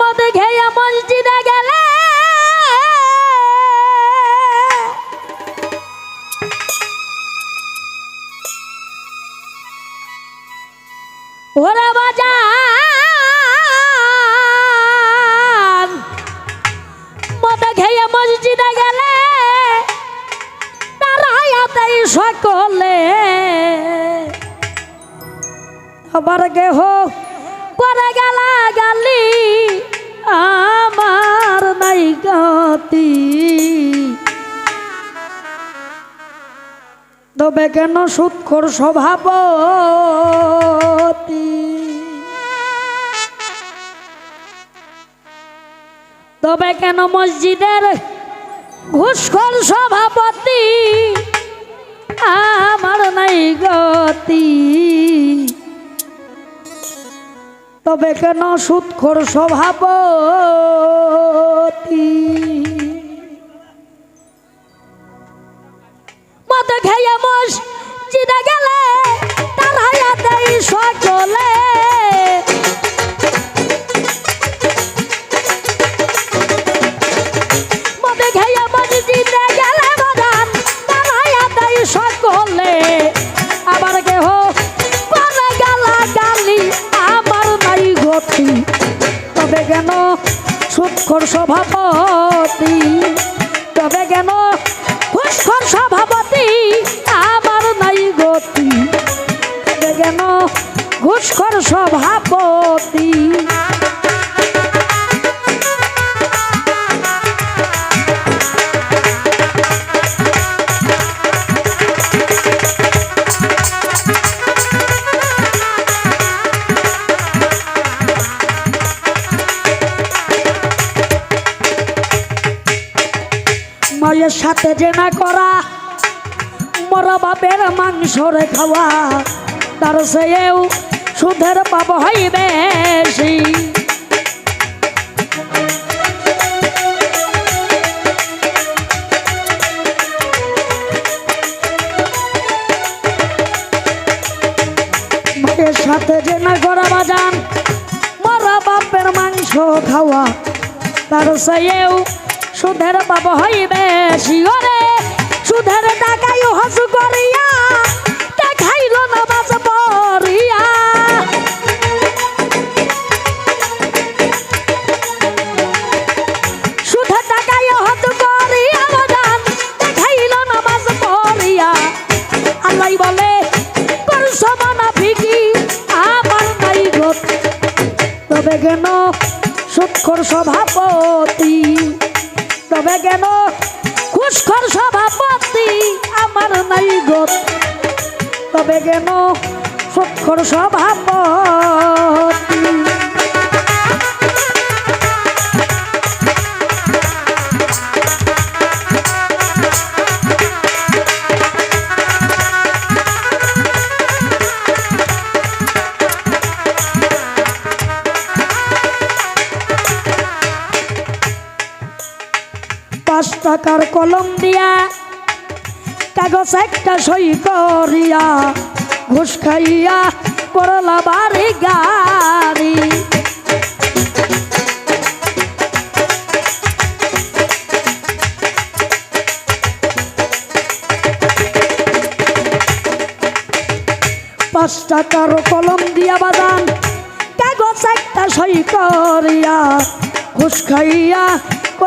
মদ খেয়ে মসজিদে গেলে। ওরে বাজান মদ খেয়ে মসজিদে গেলে তারায়াতেই সকলে। আবার কেহ পরে গেলা গালি, আমার নাই গতি। তবে কেন সুৎখর স্বভাবতী তবে কেন মসজিদের ঘুষখোর সভাপতি? আমার নাই গতি। তবে কেন সুৎখর স্বভাবতি? মত খেয়ে মস চিনে সভাপতি। তবে কেন ঘুষখোর সভাপতি আমার নাই গতি? তবে কেন ঘুষখোর সভাপতি? মায়ের সাথে যে না করা, মরা বাপের মাংস রে খাওয়া, তার সেও সুধের পাপ হইবে বেশি। মায়ের সাথে করা বাজান, মরা বাপের মাংস খাওয়া, তার সেও সুধের পাপ হইবে শিওরে সুধের টাকাই হসু করিয়া দেখাইল না বাস পরিয়া সুধের টাকাই হসু করিয়া বাজান দেখাইল না বাস পরিয়া আল্লাহ বলে সভাপতি? তবে কেন? খুশখর সভাপতি আমার নাই গত তবে কেন? সক্ষর সভাপতি টাকার কলম দিয়া, কাগজ একটা সই করিয়া, ঘুষ খাইয়া করলা বাড়ি গাড়ি। পাঁচ টাকার কলম দিয়া বাদান কাগজ একটা সই করিয়া, ঘুষ খাইয়া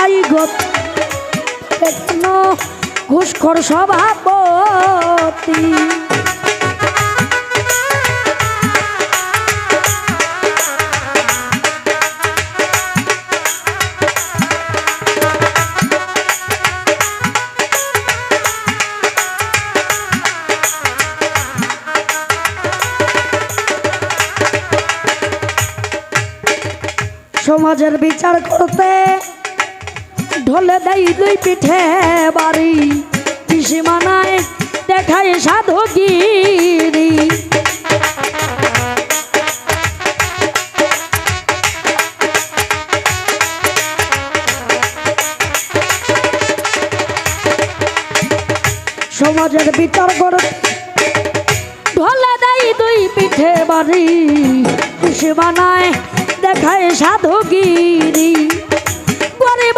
নাই গত ঘুষখর সভাপতি। সমাজের বিচার করতে ঢলে দেই দুই পিঠে বাড়ি। সীমানায় দেখায় সাধুগিরি। সমাজের বিচার করতে ঢলে দেই দুই পিঠে বাড়ি। সীমানায় দেখায় সাধুগিরি। গরিব ওরে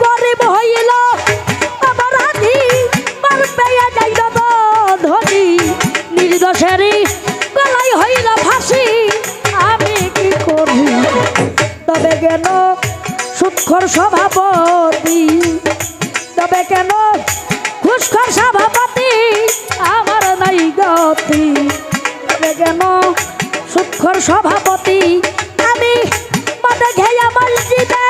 গরিব হইল ফাঁসি আমি কি করি? তবে কেন সুৎখর সভাপতি? তবে কেন তবে কেন সুখর সভাপতি আমি মনে ঘেয়া মসজিদে